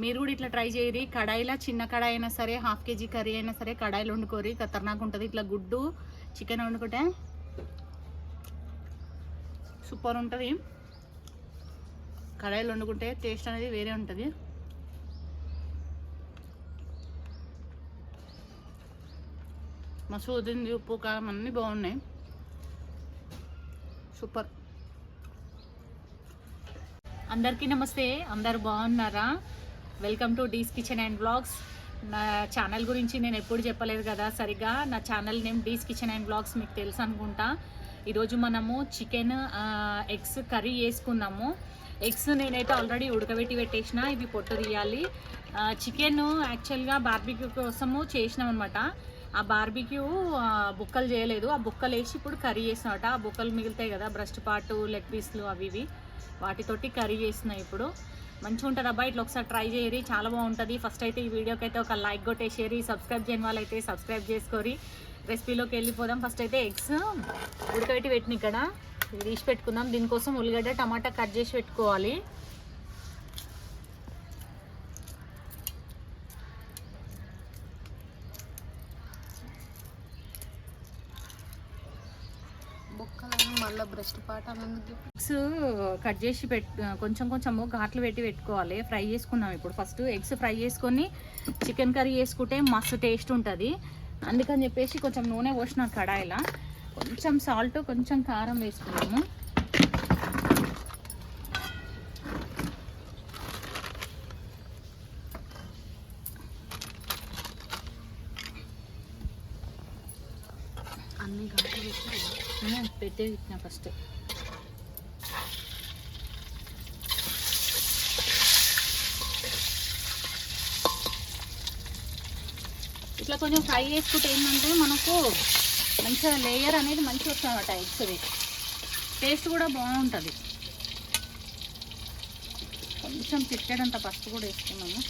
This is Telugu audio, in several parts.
మీరు కూడా ఇట్లా ట్రై చేయరు. కడాయిలో చిన్న కడాయి అయినా సరే హాఫ్ కేజీ కర్రీ అయినా సరే కడాయిలు వండుకోరి. ఖతర్నాక్ ఉంటుంది. ఇట్లా గుడ్డు చికెన్ వండుకుంటే సూపర్ ఉంటుంది. కడాయిలో వండుకుంటే టేస్ట్ అనేది వేరే ఉంటుంది. మస్తు వదిలింది ఉప్పు కారం అన్నీ బాగున్నాయి. సూపర్. అందరికీ నమస్తే. అందరు బాగున్నారా? Welcome to Dee's kitchen and blogs. నా ఛానల్ గురించి నేను ఎప్పుడు చెప్పలేదు కదా సరిగ్గా నా channel name Dee's kitchen and blogs మీకు తెలుసు అనుకుంటా. ఈరోజు మనము చికెన్ ఎగ్స్ కర్రీ వేసుకున్నాము ఎగ్స్ నేనైతే ఆల్రెడీ ఉడకబెట్టి పెట్టేసిన ఇవి పొట్టు తీయాలి. చికెన్ యాక్చువల్గా బార్బిక్యూ కోసము చేసినాం అనమాట ఆ బార్బిక్యూ బుక్కలు చేయలేదు. ఆ బుక్కలు వేసి ఇప్పుడు కర్రీ చేసినట ఆ బుక్కలు మిగులుతాయి కదా బ్రష్ పాటు లెగ్ పీస్లు అవి ఇవి. వాటితోటి కర్రీ చేసిన ఇప్పుడు. మంచిగా ఉంటుంది అబ్బాయి ఇట్లా ఒకసారి ట్రై చేయరి చాలా బాగుంటుంది. ఫస్ట్ అయితే ఈ వీడియోకి అయితే ఒక లైక్ కొట్టేసేరి సబ్స్క్రైబ్ చేయని వాళ్ళైతే సబ్స్క్రైబ్ చేసుకోరి. రెసిపీలోకి వెళ్ళిపోదాం. ఫస్ట్ అయితే ఎగ్స్ ఉడకబెట్టి పెట్టిన ఇక్కడ. తీసి పెట్టుకుందాం. దీనికోసం ఉల్లిగడ్డ టమాటా కట్ చేసి పెట్టుకోవాలి. బెస్ట్ పార్ట్ ఎగ్స్ కట్ చేసి పెట్టు కొంచెం కొంచెము ఘాట్లు పెట్టి పెట్టుకోవాలి. ఫ్రై చేసుకున్నాం ఇప్పుడు. ఫస్ట్ ఎగ్స్ ఫ్రై చేసుకొని చికెన్ కర్రీ చేసుకుంటే మస్తు టేస్ట్ ఉంటుంది. అందుకని చెప్పేసి కొంచెం నూనె పోసిన కడాయిలా. కొంచెం సాల్ట్ కొంచెం కారం వేసుకున్నాము. అన్ని గంట పెట్టి పెట్టే పెట్టిన ఫస్ట్ ఇట్లా కొంచెం ఫ్రై చేసుకుంటే ఏంటంటే మనకు మంచిగా లేయర్ అనేది మంచిగా వస్తుంది అన్నమాట ఎగ్స్ది టేస్ట్ కూడా బాగుంటుంది. కొంచెం చిట్టడంత పసుపు కూడా వేసుకున్నాము.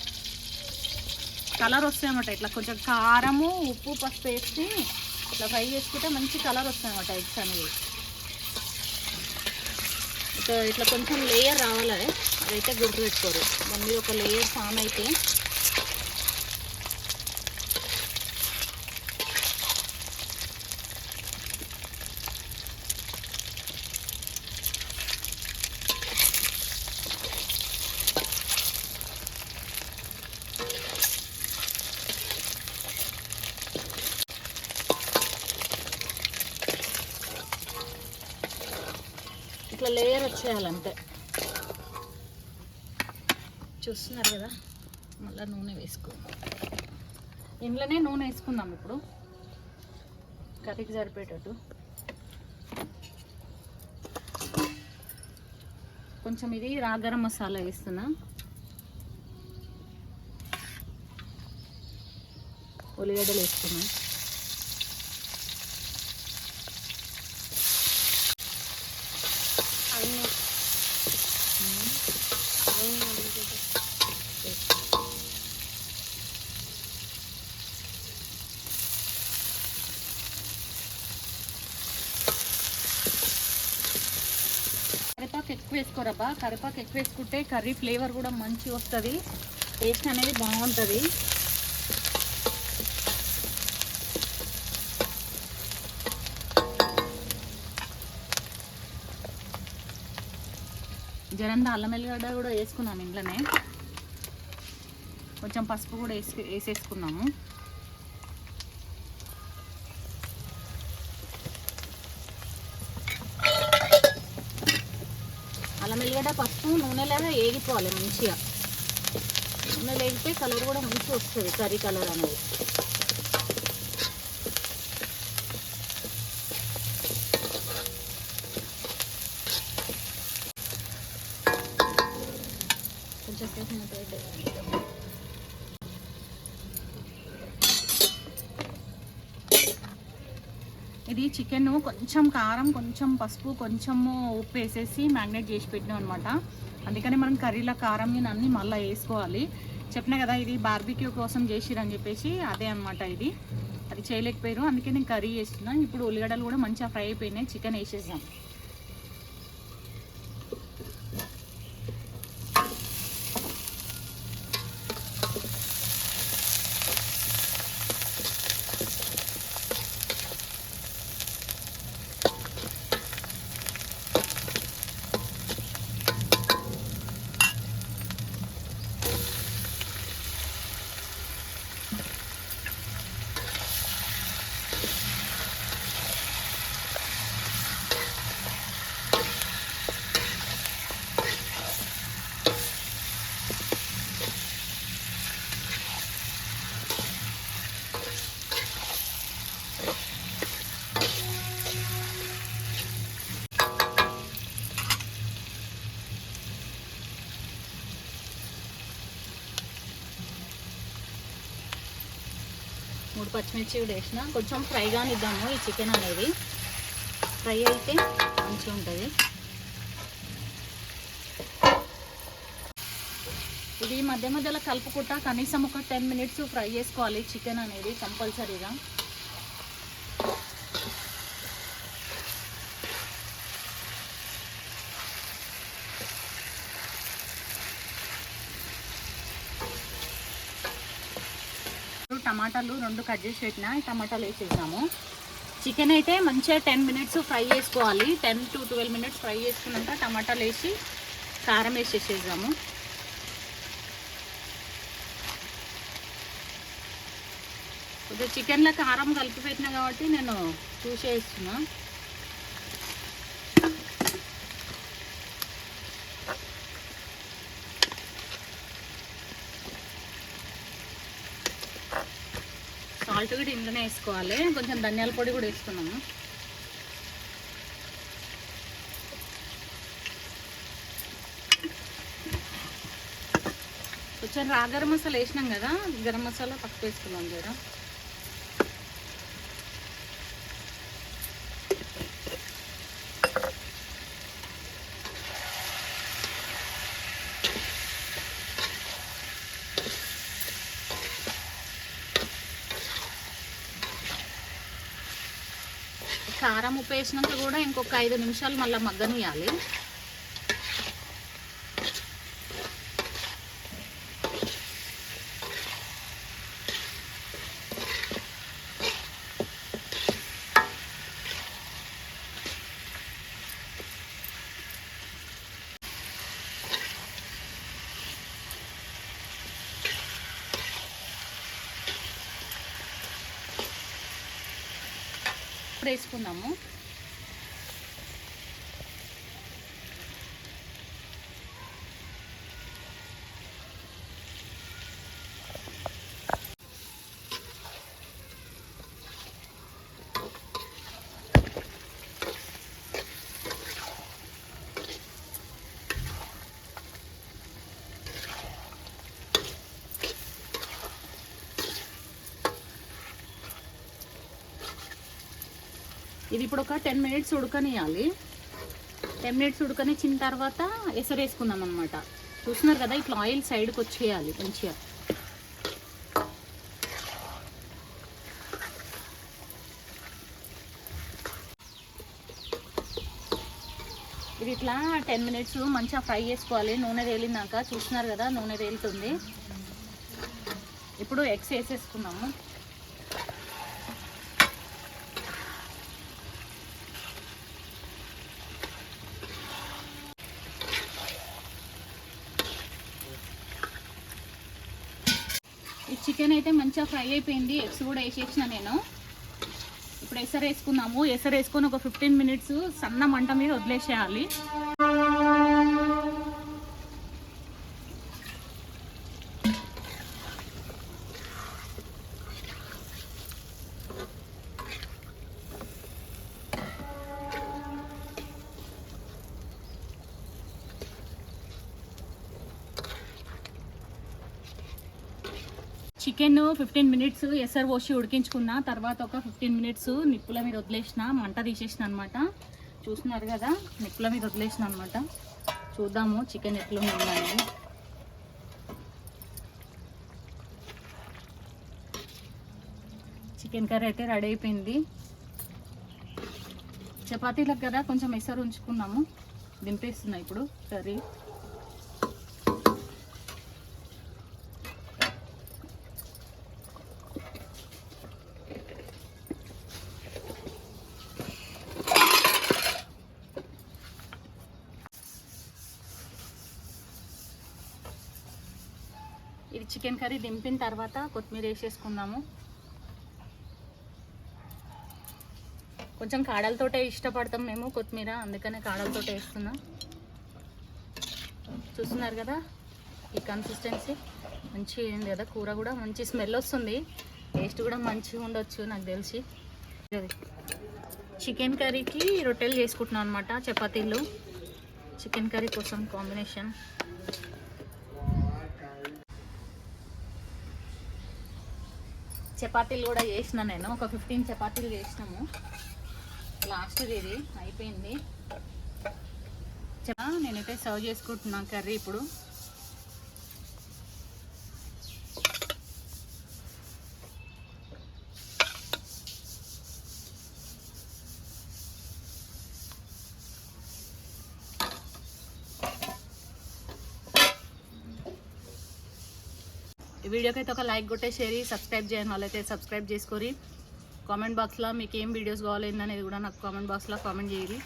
కలర్ వస్తాయి అన్నమాట ఇట్లా కొంచెం కారము ఉప్పు పసుపు వేసి ఇట్లా ఫ్రై చేసుకుంటే మంచి కలర్ వస్తాయి అన్నమాట ఎగ్స్ అనేవి. ఇట్లా ఇట్లా కొంచెం లేయర్ రావాలి. అదైతే గుర్తుపెట్టుకోరు. దాని మీద ఒక లేయర్ ఫామ్ అయితే ఇట్లా లేయర్ వచ్చేయాలంతే చూస్తున్నారు కదా? మళ్ళీ నూనె వేసుకో ఇంట్లోనే నూనె వేసుకుందాం ఇప్పుడు. కర్రీకి సరిపోయేటట్టు. కొంచెం ఇది రా గరం మసాలా వేస్తున్నా. ఉల్లిగడ్డలు వేసుకున్నాం అన్ని అన్ని ఉల్లిగడ్డ. కరివేపాకు ఎక్కువ వేసుకోరబ్బా కరివేపాకు ఎక్కువ వేసుకుంటే కర్రీ ఫ్లేవర్ కూడా మంచిగా వస్తుంది. టేస్ట్ అనేది బాగుంటుంది. జరంతా అల్లం ఎల్లిగడ్డ కూడా వేసుకున్నాం ఇంట్లోనే. కొంచెం పసుపు కూడా వేసి వేసేసుకున్నాము. అల్లం ఎల్లిగడ్డ నూనెలో వేగిపోవాలి మంచిగా. నూనె వేగితే కలర్ కూడా మంచిగా వస్తుంది కర్రీ కలర్ అనేది కొంచెం సేపు మూత పెట్టేయాలి. ఇది చికెన్ కొంచెం కారం కొంచెం పసుపు కొంచెము ఉప్పు వేసేసి మ్యాగ్నేట్ చేసి పెట్టినాం అనమాట అందుకని మనం కర్రీలో కారం నేను అన్ని మళ్ళీ వేసుకోవాలి. చెప్పిన కదా ఇది బార్బిక్యూ కోసం చేసిరని చెప్పేసి అదే అనమాట ఇది. అది చేయలేకపోయారు. అందుకే నేను కర్రీ చేస్తున్నాను ఇప్పుడు ఉల్లిగడ్డలు కూడా మంచిగా ఫ్రై అయిపోయినాయి. చికెన్ వేసేసాం మూడు పచ్చిమిర్చి కూడా వేసిన. కొంచెం ఫ్రై కానిద్దాము ఈ చికెన్ అనేది. ఫ్రై అయితే మంచిగా ఉంటుంది. ఇది మధ్య మధ్యలో కలుపుకుంటా కనీసం ఒక టెన్ మినిట్స్ ఫ్రై చేసుకోవాలి చికెన్ అనేది కంపల్సరీగా ఇప్పుడు టమాటాలు రెండు కట్ చేసి పెట్టిన టమాటాలు వేసేసాము. చికెన్ అయితే మంచిగా టెన్ మినిట్స్ ఫ్రై చేసుకోవాలి. Ten to twelve minutes fry చేసుకున్నాక టమాటాలు వేసి కారం వేసేసేద్దాము. కొద్దిగా చికెన్లో కారం కలిపి పెట్టినా కాబట్టి నేను చూసేస్తున్నా. సాల్ట్ కూడా ఇందులోనే వేసుకోవాలి. కొంచెం ధనియాల పొడి కూడా వేసుకున్నాము. కొంచెం రా గరం మసాలా వేసినాం కదా. గరం మసాలా తక్కువ వేసుకున్నాం జరా కారం ఉప్పు వేసినాక కూడా ఇంకొక ఐదు నిమిషాలు మళ్ళీ మగ్గనియాలి ఇప్పుడు వేసుకుందాము. ఇది ఇప్పుడు ఒక టెన్ మినిట్స్ ఉడకనియాలి టెన్ మినిట్స్ ఉడకనిచ్చిన తర్వాత ఎసరేసుకుందాం అనమాట చూస్తున్నారు కదా ఇట్లా ఆయిల్ సైడ్కి వచ్చేయాలి మంచిగా. ఇది ఇట్లా టెన్ మినిట్స్ మంచిగా ఫ్రై చేసుకోవాలి. నూనె తేలినాక చూస్తున్నారు కదా నూనె తేలుతుంది. ఇప్పుడు ఎగ్స్ వేసేసుకున్నాము ఈ చికెన్ అయితే మంచిగా ఫ్రై అయిపోయింది. ఎగ్స్ కూడా వేసేసిన నేను. ఇప్పుడు ఎసరు వేసుకున్నాము ఎసరు వేసుకొని ఒక ఫిఫ్టీన్ మినిట్స్ సన్న మంట మీద వదిలేసేయాలి. చికెన్ ఫిఫ్టీన్ మినిట్స్ ఎసరు పోసి ఉడికించుకున్న తర్వాత ఒక ఫిఫ్టీన్ మినిట్స్ నిప్పుల మీద వదిలేసిన మంట తీసేసిన అనమాట చూస్తున్నారు కదా నిప్పుల మీద వదిలేసిన అనమాట చూద్దాము చికెన్ ఎట్లా చికెన్ కర్రీ అయితే రెడీ అయిపోయింది. చపాతీలకు కదా కొంచెం ఎసరు ఉంచుకున్నాము. దింపేస్తున్నా ఇప్పుడు కర్రీ. చికెన్ కర్రీ దింపిన తర్వాత కొత్తిమీర వేసేసుకుందాము. కొంచెం కాడలతోటే ఇష్టపడతాం మేము కొత్తిమీర అందుకనే కాడలతోటే వేస్తున్నాం. చూస్తున్నారు కదా ఈ కన్సిస్టెన్సీ మంచిగా ఉంది కదా కూర కూడా మంచి స్మెల్ వస్తుంది. టేస్ట్ కూడా మంచిగా ఉండొచ్చు నాకు తెలిసి. చికెన్ కర్రీకి రొట్టెలు చేసుకుంటున్నాం అనమాట చపాతీలు. చికెన్ కర్రీ కోసం కాంబినేషన్. చపాతీలు కూడా చేసిన నేను. ఒక ఫిఫ్టీన్ చపాతీలు చేసినాము. లాస్ట్ ఇది. అయిపోయింది. చా నేనైతే సర్వ్ చేసుకుంటున్నాను కర్రీ ఇప్పుడు. వీడియోకి అయితే ఒక లైక్ కొట్టేసేరి సబ్స్క్రైబ్ చేయని వాళ్ళైతే సబ్స్క్రైబ్ చేసుకోరి కామెంట్ బాక్స్లో మీకు ఏం వీడియోస్ కావాలి అనేది కూడా నాకు కామెంట్ బాక్స్లో కామెంట్ చేయరి